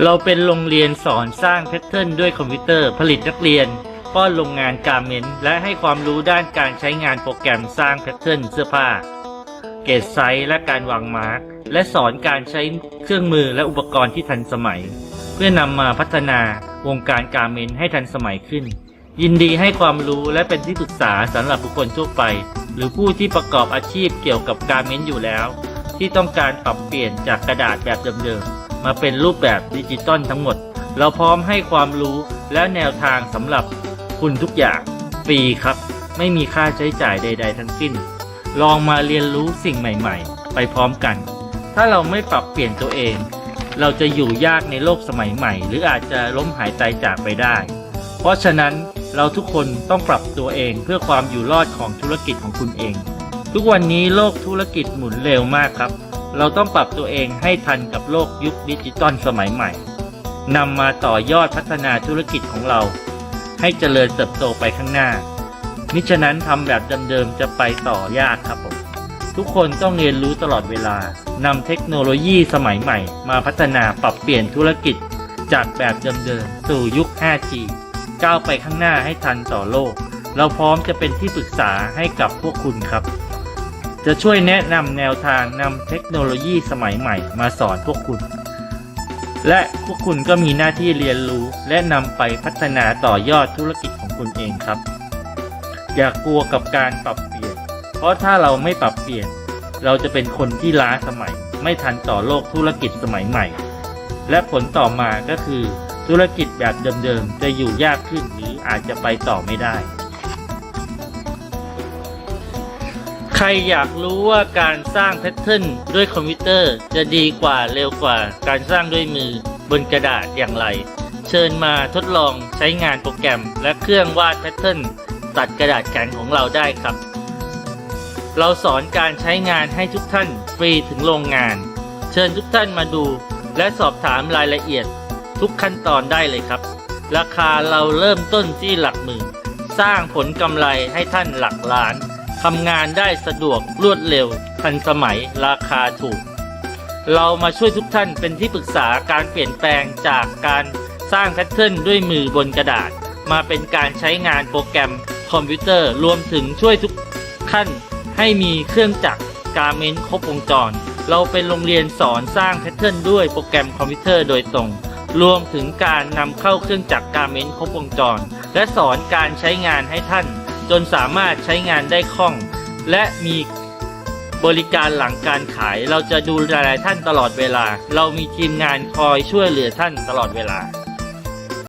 เราเป็นโรงเรียนสอนสร้างแพทเทิร์นด้วยคอมพิวเตอร์ผลิตนักเรียน ป้อนโรงงานการเมนต์และให้ความรู้ด้านการใช้งานโปรแกรมสร้างแพทเทิร์นเสื้อผ้า เกรดไซส์และการวางมาร์กและสอนการใช้เครื่องมือและอุปกรณ์ที่ทันสมัย เพื่อนำมาพัฒนาวงการการเมนต์ให้ทันสมัยขึ้น ยินดีให้ความรู้และเป็นที่ปรึกษาสำหรับบุคคลทั่วไป หรือผู้ที่ประกอบอาชีพเกี่ยวกับการเมนต์อยู่แล้ว ที่ต้องการปรับเปลี่ยนจากกระดาษแบบเดิมๆ มาเป็นรูปแบบดิจิตอลทั้งหมด เราพร้อมให้ความรู้และแนวทางสำหรับคุณทุกอย่างฟรีครับ ไม่มีค่าใช้จ่ายใด ๆ ทั้งสิ้น ลองมาเรียนรู้สิ่งใหม่ ๆ ไปพร้อมกัน ถ้าเราไม่ปรับเปลี่ยนตัวเอง เราจะอยู่ยากในโลกสมัยใหม่ หรืออาจจะล้มหายตายจากไปได้ เพราะฉะนั้นเราทุกคนต้องปรับตัวเองเพื่อความอยู่รอดของธุรกิจของคุณเอง ทุกวันนี้โลกธุรกิจหมุนเร็วมากครับ เราต้องปรับตัวเองให้ทันกับโลกยุคดิจิตอลสมัยใหม่นำมาต่อยอดพัฒนาธุรกิจของเรา ให้เจริญเติบโตไปข้างหน้า มิฉะนั้นทำแบบเดิมๆจะไปต่อยากครับผม ทุกคนต้องเรียนรู้ตลอดเวลานำเทคโนโลยีสมัยใหม่ มาพัฒนาปรับเปลี่ยนธุรกิจ จากแบบเดิมๆสู่ยุค 5G ก้าวไปข้างหน้าให้ทันต่อโลก เราพร้อมจะเป็นที่ปรึกษาให้กับพวกคุณครับ จะช่วยแนะนำแนวทางนำเทคโนโลยีสมัยใหม่มาสอนพวกคุณ และพวกคุณก็มีหน้าที่เรียนรู้และนำไปพัฒนาต่อยอดธุรกิจของคุณเองครับ อย่ากลัวกับการปรับเปลี่ยน เพราะถ้าเราไม่ปรับเปลี่ยน เราจะเป็นคนที่ล้าสมัย ไม่ทันต่อโลกธุรกิจสมัยใหม่ และผลต่อมาก็คือธุรกิจแบบเดิมๆจะอยู่ยากขึ้นหรืออาจจะไปต่อไม่ได้ ใครอยากรู้ว่าการสร้างแพทเทิร์นด้วยคอมพิวเตอร์ จะดีกว่าเร็วกว่าการสร้างด้วยมือบนกระดาษอย่างไร เชิญมาทดลองใช้งานโปรแกรม และเครื่องวาดแพทเทิร์นตัดกระดาษแข็งของเราได้ครับ เราสอนการใช้งานให้ทุกท่านฟรีถึงโรงงาน เชิญทุกท่านมาดู และสอบถามรายละเอียด ทุกขั้นตอนได้เลยครับ ราคาเราเริ่มต้นที่หลักหมื่น สร้างผลกำไรให้ท่านหลักล้าน ทำงานได้สะดวกรวดเร็ว ทันสมัยราคาถูก เรามาช่วยทุกท่านเป็นที่ปรึกษาการเปลี่ยนแปลงจากการสร้างแพทเทิร์นด้วยมือบนกระดาษ มาเป็นการใช้งานโปรแกรมคอมพิวเตอร์รวมถึงช่วยทุกท่านให้มีเครื่องจักรการเมนครบวงจร เราเป็นโรงเรียนสอนสร้างแพทเทิร์นด้วยโปรแกรมคอมพิวเตอร์โดยตรง รวมถึงการนำเข้าเครื่องจักรการเมนครบวงจร และสอนการใช้งานให้ท่าน จนสามารถใช้งานได้คล่อง และมีบริการหลังการขาย เราจะดูแลท่านตลอดเวลา เรามีทีมงานคอยช่วยเหลือท่านตลอดเวลา